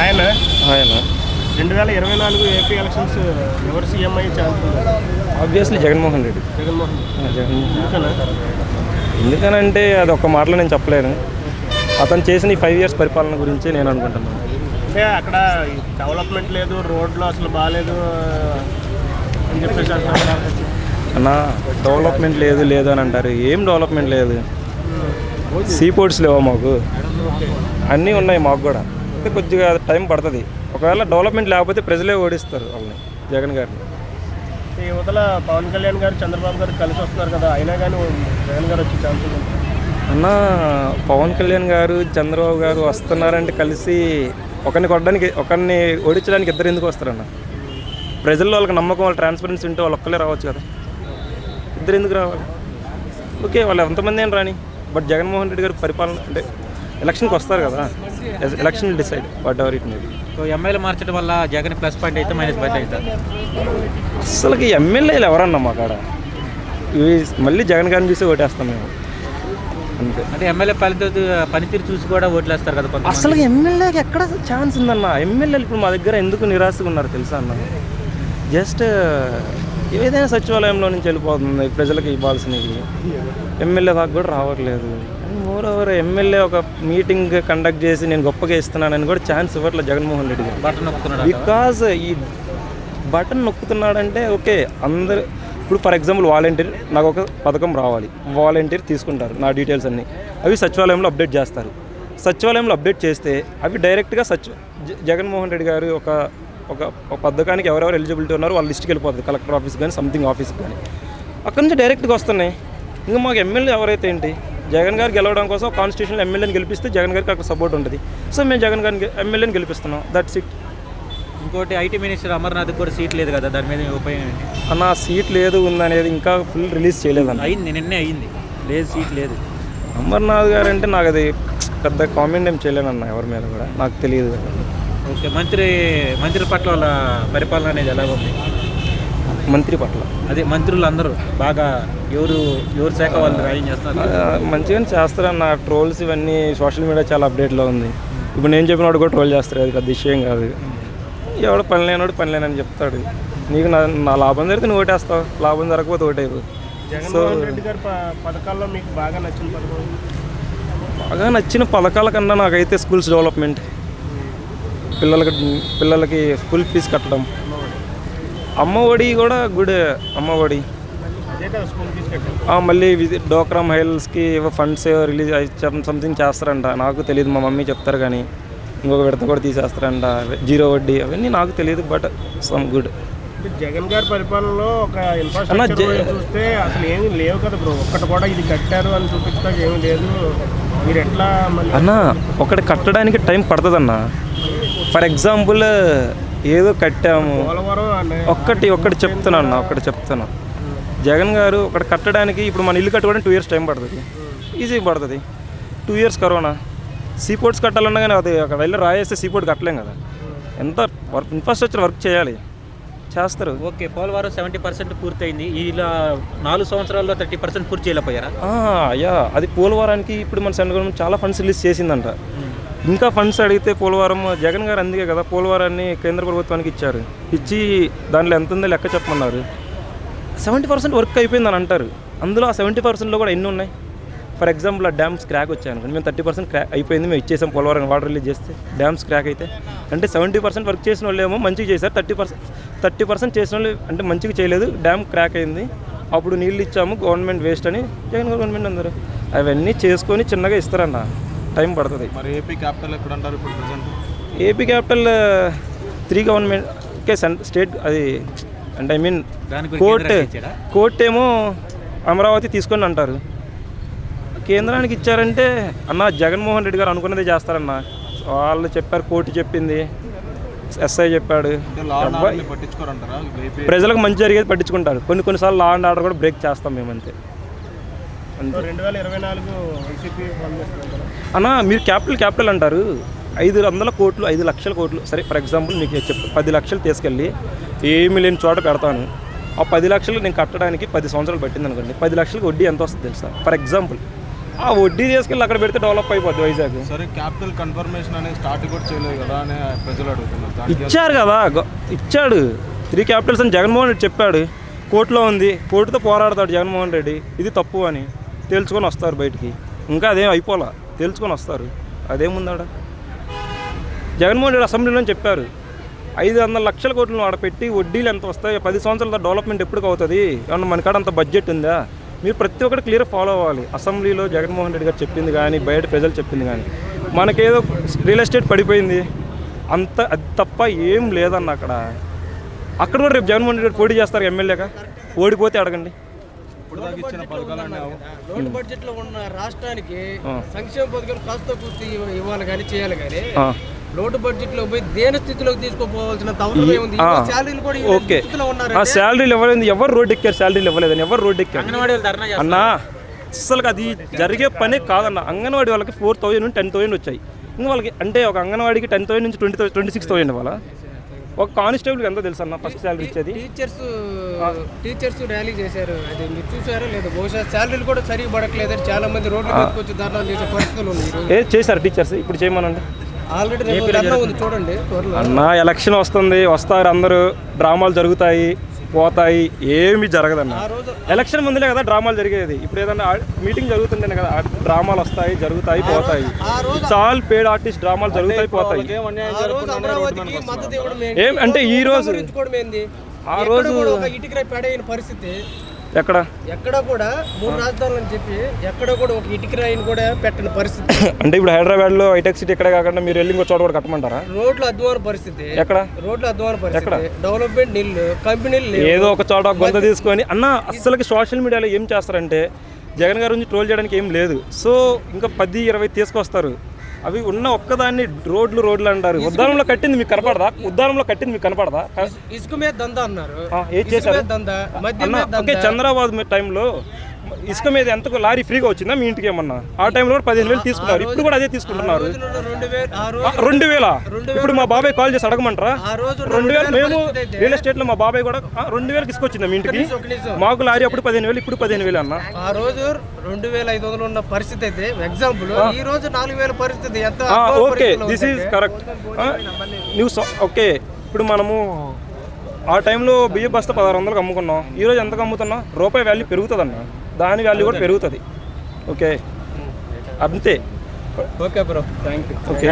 ఆయన ఆయన రెండు వేల ఇరవై నాలుగు ఏపీ ఎలక్షన్స్ ఎవరు సీఎం అయ్యే ఛాన్స్ ఆబ్వియస్లీ జగన్మోహన్ రెడ్డి. జగన్మోహన్ జగన్మోహన్ ఎందుకనా ఎందుకనంటే అది ఒక మాటలో నేను చెప్పలేను. అతను చేసిన ఈ ఫైవ్ ఇయర్స్ పరిపాలన గురించి నేను అనుకుంటున్నాను. అంటే అక్కడ డెవలప్మెంట్ లేదు రోడ్లు అసలు బాగాలేదు అని చెప్పేసి అన్న డెవలప్మెంట్ లేదు లేదు అని అంటారు. ఏం డెవలప్మెంట్ లేదు? సీ పోర్ట్స్ లేవా మాకు? అన్నీ ఉన్నాయి మాకు కూడా. కొద్దిగా టైం పడుతుంది. ఒకవేళ డెవలప్మెంట్ లేకపోతే ప్రజలే ఓడిస్తారు వాళ్ళని జగన్ గారిని. యువతల పవన్ కళ్యాణ్ గారు చంద్రబాబు గారు కలిసి వస్తున్నారు కదా అయినా కానీ జగన్ గారు వచ్చే ఛాన్స్ ఉంది అన్న పవన్ కళ్యాణ్ గారు చంద్రబాబు గారు వస్తున్నారంటే కలిసి ఒకరిని కొట్టడానికి ఒకరిని ఓడించడానికి ఇద్దరు ఎందుకు వస్తారన్న ప్రజల్లో వాళ్ళకి నమ్మకం వాళ్ళ ట్రాన్స్పరెన్సీ ఉంటే వాళ్ళు ఒక్కలే రావచ్చు కదా. ఇద్దరు ఎందుకు రావాలి? ఓకే వాళ్ళు ఎంతమంది ఏం రాని బట్ జగన్మోహన్ రెడ్డి గారు పరిపాలన అంటే ఎలక్షన్కి వస్తారు కదా. Election decide whatever it may so MLA మార్చడం వల్ల జగన్ ప్లస్ పాయింట్ అయితే మైనస్ పాయింట్ అవుతుంది? అసలుకి ఎమ్మెల్యేలు ఎవరన్నా మా కాడ ఇవి మళ్ళీ జగన్ గారిని చూసి ఓటేస్తాం మేము. అంతే. అంటే ఎమ్మెల్యే పనితీరు పనితీరు చూసి కూడా ఓట్లేస్తారు కదా కొంత అసలు ఎమ్మెల్యేకి ఎక్కడ ఛాన్స్ ఉందన్న? ఎమ్మెల్యేలు ఇప్పుడు మా దగ్గర ఎందుకు నిరాశగా ఉన్నారు తెలుసా అన్న? జస్ట్ ఏదైనా సచివాలయంలో నుంచి వెళ్ళిపోతుంది. ప్రజలకు ఇవ్వాల్సినవి. ఎమ్మెల్యే దాకా కూడా రావట్లేదు. మోర్ ఓవర్ ఎమ్మెల్యే ఒక మీటింగ్ కండక్ట్ చేసి నేను గొప్పగా ఇస్తున్నానని కూడా ఛాన్స్ ఇవ్వట్లేదు జగన్మోహన్ రెడ్డి గారు. బటన్ నొక్కుతున్నాడు బికాజ్ ఈ బటన్ నొక్కుతున్నాడంటే ఓకే అందరు ఇప్పుడు ఫర్ ఎగ్జాంపుల్ వాలంటీర్ నాకు ఒక పథకం రావాలి. వాలంటీర్ తీసుకుంటారు నా డీటెయిల్స్ అన్నీ. అవి సచివాలయంలో అప్డేట్ చేస్తారు. సచివాలయంలో అప్డేట్ చేస్తే అవి డైరెక్ట్గా సచివ జగన్మోహన్ రెడ్డి గారు ఒక ఒక ఒక పథకానికి ఎవరెవరు ఎలిజిబిలిటీ ఉన్నారో వాళ్ళ లిస్ట్కి వెళ్ళిపోతుంది. కలెక్టర్ ఆఫీస్ కానీ సంథింగ్ ఆఫీస్కి కానీ అక్కడ నుంచి డైరెక్ట్గా వస్తున్నాయి. ఇంకా మాకు ఎమ్మెల్యే ఎవరైతే ఏంటి? జగన్ గారు గెలవడం కోసం కాన్స్టిట్యూషన్ ఎమ్మెల్యేని గెలిపిస్తే జగన్ గారికి అక్కడ సపోర్ట్ ఉంటుంది. సో మేము జగన్ గారిని ఎమ్మెల్యేని గెలిపిస్తున్నాం. దట్స్ ఇట్ ఇంకోటి ఐటీ మినిస్టర్ అమర్నాథ్ కూడా సీట్ లేదు కదా దాని మీద ఉపయోగం అన్న సీట్ లేదు ఉందనేది ఇంకా ఫుల్ రిలీజ్ చేయలేదన్న అయింది నిన్నే అయింది. లేదు సీట్ లేదు. అమర్నాథ్ గారు అంటే నాకు అది పెద్ద కామెంట్ ఏం చేయలేనన్న ఎవరి మీద కూడా. నాకు తెలియదు. ఓకే మంత్రి మంత్రుల పట్ల వాళ్ళ పరిపాలన అనేది ఎలా ఉంది? మంత్రి పట్ల. అదే మంత్రులు అందరూ బాగా ఎవరు ఎవరు శాఖ వాళ్ళు రాయం చేస్తున్నారు ఆ, మంచిగానే చేస్తారన్న ట్రోల్స్ ఇవన్నీ సోషల్ మీడియా చాలా అప్డేట్లో ఉంది. ఇప్పుడు నేను చెప్పినవాడు కూడా ట్రోల్ చేస్తారు అది పెద్ద విషయం కాదు. ఎవడు పని లేనివాడు పని లేనని చెప్తాడు. నీకు నా నా లాభం జరిగితే నువ్వు ఓటేస్తావు లాభం జరగకపోతే ఓటైపు గారి ప- పథకాల్లో మీకు బాగా నచ్చిన పథకం? బాగా నచ్చిన పథకాల కన్నా నాకైతే స్కూల్స్ డెవలప్మెంట్. పిల్లలకి పిల్లలకి ఫుల్ ఫీజు కట్టడం. అమ్మ ఒడి కూడా గుడ్ అమ్మ ఒడి అదే కదా స్కూల్ తీసుకెళ్ళారు ఆ, మళ్ళీ విజి- డోక్రా మహిళస్కి ఏవో ఫండ్స్ రిలీజ్ సంథింగ్ చేస్తారంట. నాకు తెలియదు మా మమ్మీ చెప్తారు కానీ. ఇంకొక విడత కూడా తీసేస్తారంట. జీరో వడ్డీ అవన్నీ నాకు తెలియదు బట్ సమ్ గుడ్. జగన్ గారి పరిపాలనలో ఒక ఇన్ఫ్రాస్ట్రక్చర్ చూస్తే అసలు ఏమీ లేవు కదా బ్రో. ఒక్కటి కూడా ఇది కట్టారు అని చూపించడానికి ఏమీ లేదు. మీరు ఎట్లా అన్న ఒకటి కట్టడానికి టైం పడుతుందన్న. ఫర్ ఎగ్జాంపుల్ ఏదో కట్టాము. ఒక్కటి ఒక్కటి చెప్తున్నా అన్న ఒక్కటి చెప్తున్నా. జగన్ గారు ఒకటి కట్టడానికి ఇప్పుడు మన ఇల్లు కట్టుకోవడానికి టూ ఇయర్స్ టైం పడుతుంది. ఈజీ పడుతుంది. టూ ఇయర్స్ కరోనా సీపోర్ట్స్ కట్టాలన్నా కానీ అది అక్కడ వెళ్ళి రాయేస్తే సీపోర్ట్ కట్టలేం కదా. ఎంత వర్క్ ఇన్ఫ్రాస్ట్రక్చర్ వర్క్ చేయాలి. చేస్తారు. ఓకే పోలవరం సెవెంటీ పర్సెంట్ పూర్తయింది. ఇలా నాలుగు సంవత్సరాల్లో థర్టీ పర్సెంట్ పూర్తి చేయలేకపోయారా? ఆ, అయ్యా అది పోలవరానికి ఇప్పుడు మన సెంట్రల్ గవర్నమెంట్ చాలా ఫండ్స్ రిలీజ్ చేసిందంట. ఇంకా ఫండ్స్ అడిగితే పోలవరం జగన్ గారు అందుకే కదా పోలవరాన్ని కేంద్ర ప్రభుత్వానికి ఇచ్చారు. ఇచ్చి దాంట్లో ఎంత ఉందో లెక్క చెప్పమన్నారు. సెవెంటీ పర్సెంట్ వర్క్ అయిపోయిందని అంటారు. అందులో ఆ సెవెంటీ పర్సెంట్లో కూడా ఎన్ని ఉన్నాయి? ఫర్ ఎగ్జాంపుల్ ఆ డ్యామ్స్ క్రాక్ వచ్చాను మేము థర్టీ పర్సెంట్ క్రాక్ అయిపోయింది మేము ఇచ్చేసాం పోలవరం వాటర్ రిలీజ్ చేస్తే డ్యామ్స్ క్రాక్ అయితే. అంటే సెవెంటీ పర్సెంట్ వర్క్ చేసిన వాళ్ళు ఏమో మంచిగా చేశారు. థర్టీ పర్సెంట్ థర్టీ పర్సెంట్ చేసిన వాళ్ళు అంటే మంచిగా చేయలేదు. డ్యామ్ క్రాక్ అయింది. అప్పుడు నీళ్ళు ఇచ్చాము గవర్నమెంట్ వేస్ట్ అని. జగన్ గవర్నమెంట్ అందరు. అవన్నీ చేసుకొని చిన్నగా ఇస్తారన్న. టైం పడుతుంది. మరి ఏపీ క్యాపిటల్ ఎక్కడ అంటారు ఇప్పుడు present AP capital three government okay state అది అంటే ఐ మీన్ కోర్ట్? కోర్ట్ ఏమో అమరావతి తీసుకొని అంటారు. కేంద్రానికి ఇచ్చారంటే అన్న జగన్మోహన్ రెడ్డి గారు అనుకున్నదే చేస్తారన్న. వాళ్ళు చెప్పారు కోర్టు చెప్పింది ఎస్ఐ చెప్పాడు. ప్రజలకు మంచి జరిగేది పట్టించుకుంటారు. కొన్ని కొన్నిసార్లు లా అండ్ ఆర్డర్ కూడా బ్రేక్ చేస్తాం మేము అన్న మీరు క్యాపిటల్ క్యాపిటల్ అంటారు. ఐదు వందల కోట్లు ఐదు లక్షల కోట్లు. సరే ఫర్ ఎగ్జాంపుల్ మీకు చెప్ పది లక్షలు తీసుకెళ్ళి ఏమీ లేని చోట పెడతాను. ఆ పది లక్షలు నేను కట్టడానికి పది సంవత్సరాలు పట్టింది అనుకోండి. పది లక్షలకు వడ్డీ ఎంత వస్తుంది తెలుసా? For example. ఆ వడ్డీ తీసుకెళ్ళి అక్కడ పెడితే డెవలప్ అయిపోద్ది వైజాగ్. సరే క్యాపిటల్ కన్ఫర్మేషన్ అనేది స్టార్ట్ కూడా చేయలేదు కదా అని ప్రజలు అడుగుతున్నారు. ఇచ్చారు కదా ఇచ్చాడు. త్రీ క్యాపిటల్స్ అని జగన్మోహన్ రెడ్డి చెప్పాడు. కోర్టులో ఉంది. కోర్టుతో పోరాడతాడు జగన్మోహన్ రెడ్డి. ఇది తప్పు అని. తేల్చుకొని వస్తారు బయటికి. ఇంకా అదేం అయిపోలా తేల్చుకొని వస్తారు. అదేముందాడ? జగన్మోహన్ రెడ్డి అసెంబ్లీలో చెప్పారు ఐదు వందల లక్షల కోట్లు ఆడపెట్టి వడ్డీలు ఎంత వస్తాయి పది సంవత్సరాల డెవలప్మెంట్ ఎప్పుడు అవుతుంది? ఏమన్నా మనకాడ అంత బడ్జెట్ ఉందా? మీరు ప్రతి ఒక్కటి క్లియర్ ఫాలో అవ్వాలి. అసెంబ్లీలో జగన్మోహన్ రెడ్డి గారు చెప్పింది కానీ బయట ప్రజలు చెప్పింది కానీ. మనకేదో రియల్ ఎస్టేట్ పడిపోయింది. అంత అది తప్ప ఏం లేదన్న అక్కడ. అక్కడ కూడా రేపు జగన్మోహన్ రెడ్డి గారు పోటీ చేస్తారు ఎమ్మెల్యేగా? ఓడిపోతే అడగండి. ఇప్పుడు దాకా ఇచ్చిన పథకాలన్నీ అవ- రోడ్డు బడ్జెట్లో ఉన్న రాష్ట్రానికి. సంక్షేమ పథకాలు కాస్త పూర్తి ఇవ్వ- ఇవ్వాలి కానీ చేయాలి కానీ రోడ్డు బడ్జెట్లో పోయి దేని స్థితిలోకి తీసుకోపోవాల్సిన అవసరం ఏముంది. శాలరీలు కూడా ఓకే. ఆ శాలరీలు ఇవ్వలేదు ఎవరు రోడ్డు ఎక్కారు? శాలరీలు ఇవ్వలేదని ఎవరు రోడ్డు ఎక్కారు? వాళ్ళు అన్నా అసలు అది జరిగే పనే కాదన్న. అంగన్వాడీ వాళ్ళకి ఫోర్ థౌజండ్ టెన్ థౌజండ్ వచ్చాయి. ఇంకా వాళ్ళకి అంటే ఒక అంగన్వాడికి టెన్ థౌసండ్ నుంచి ట్వంటీ ట్వంటీ సిక్స్ థౌసండ్ ఇవ్వాలా? ఒక కానిస్టేబుల్కి ఎంత తెలుసు అన్న ఫస్ట్ శాలరీ ఇచ్చేది? టీచర్స్ టీచర్స్ ర్యాలీ చేశారు. అది మీరు చూసారో లేదు బహుశా శాలరీలు కూడా సరిగా పడట్లేదని చాలా మంది రోడ్ల వచ్చి ధర్నాలు చేసే పరిస్థితులు ఉన్నాయి ఏ చేశారు టీచర్స్? ఇప్పుడు చేయమనండి. ఆల్రెడీ చూడండి అన్న ఎలక్షన్ వస్తుంది వస్తారు అందరూ. డ్రామాలు జరుగుతాయి. పోతాయి ఏమి జరగదన్న. ఆ రోజు ఎలక్షన్ ముందులే కదా డ్రామాలు జరిగేది. ఇప్పుడు ఏదన్నా మీటింగ్ జరుగుతుంటేనే కదా డ్రామాలు వస్తాయి జరుగుతాయి పోతాయి. ఆ రోజు చాల్ పేడ్ ఆర్టిస్ట్ డ్రామాలు జరుగుతాయి పోతాయి. ఏం అంటే ఈ రోజు ఆ రోజు- పరిస్థితి. ఎక్కడ? ఎక్కడ కూడా మూడు రాజధానులు అని చెప్పి ఎక్కడ కూడా ఒక ఇటుక రాయిని కూడా పెట్టని పరిస్థితి. అంటే ఇప్పుడు హైదరాబాద్లో హైటెక్ సిటీ ఎక్కడ కాకుండా మీరు వెళ్ళి ఇంకో చోట కూడా కట్టమంటారా? రోడ్లు అధ్వాన పరిస్థితి. ఎక్కడ? రోడ్లు అధ్వాన పరిస్థితి. డెవలప్మెంట్ నీళ్ళు కంపెనీలు ఏదో ఒక చోట గొంత తీసుకొని అన్న అస్సలకి సోషల్ మీడియాలో ఏం చేస్తారంటే జగన్ గారి గురించి ట్రోల్ చేయడానికి ఏం లేదు. సో ఇంకా పది ఇరవై తీసుకొస్తారు. అవి ఉన్న ఒక్కదాన్ని రోడ్లు రోడ్లు అంటారు. ఉద్దానంలో కట్టింది మీకు కనపడదా? ఉద్దానంలో కట్టింది మీకు కనపడదా? ఇసుక మీద దందా అన్నారు. ఏం చేశారు? మీ టైంలో ఇసుక మీద ఎంతకు లారీ ఫ్రీగా వచ్చిందా మీ ఇంటికి ఏమన్నా? ఆ టైంలో కూడా పదిహేను వేలు తీసుకున్నారు. ఇప్పుడు కూడా అదే తీసుకుంటున్నారు. రెండు వేలు ఇప్పుడు మా బాబాయ్ కాల్ చేసి అడగమంటారా? రెండు వేలు మేము రియల్ ఎస్టేట్లో మా బాబాయ్ కూడా రెండు వేలకి ఇసుకొచ్చిందా మీ ఇంటికి. మాకు లారీ అప్పుడు పదిహేను వేలు ఇప్పుడు పదిహేను వేలు అన్న. ఆ రోజు రెండు వేల ఐదు వందలు ఉన్న పరిస్థితి అయితే ఎగ్జాంపుల్ ఈ రోజు నాలుగు వేల పరిస్థితి ఎంత ఓకే దిస్ ఈజ్ ఉందంటే, కరెక్ట్ నువ్వు సో- ఓకే. ఇప్పుడు మనము ఆ టైంలో బియ్య బస్తా పదహారు వందలకు అమ్ముకున్నాం. ఈ రోజు ఎంతకు అమ్ముతున్నాం? రూపాయి వాల్యూ పెరుగుతుంది అన్న దాని వాల్యూ కూడా పెరుగుతుంది. ఓకే అంతే. Okay bro okay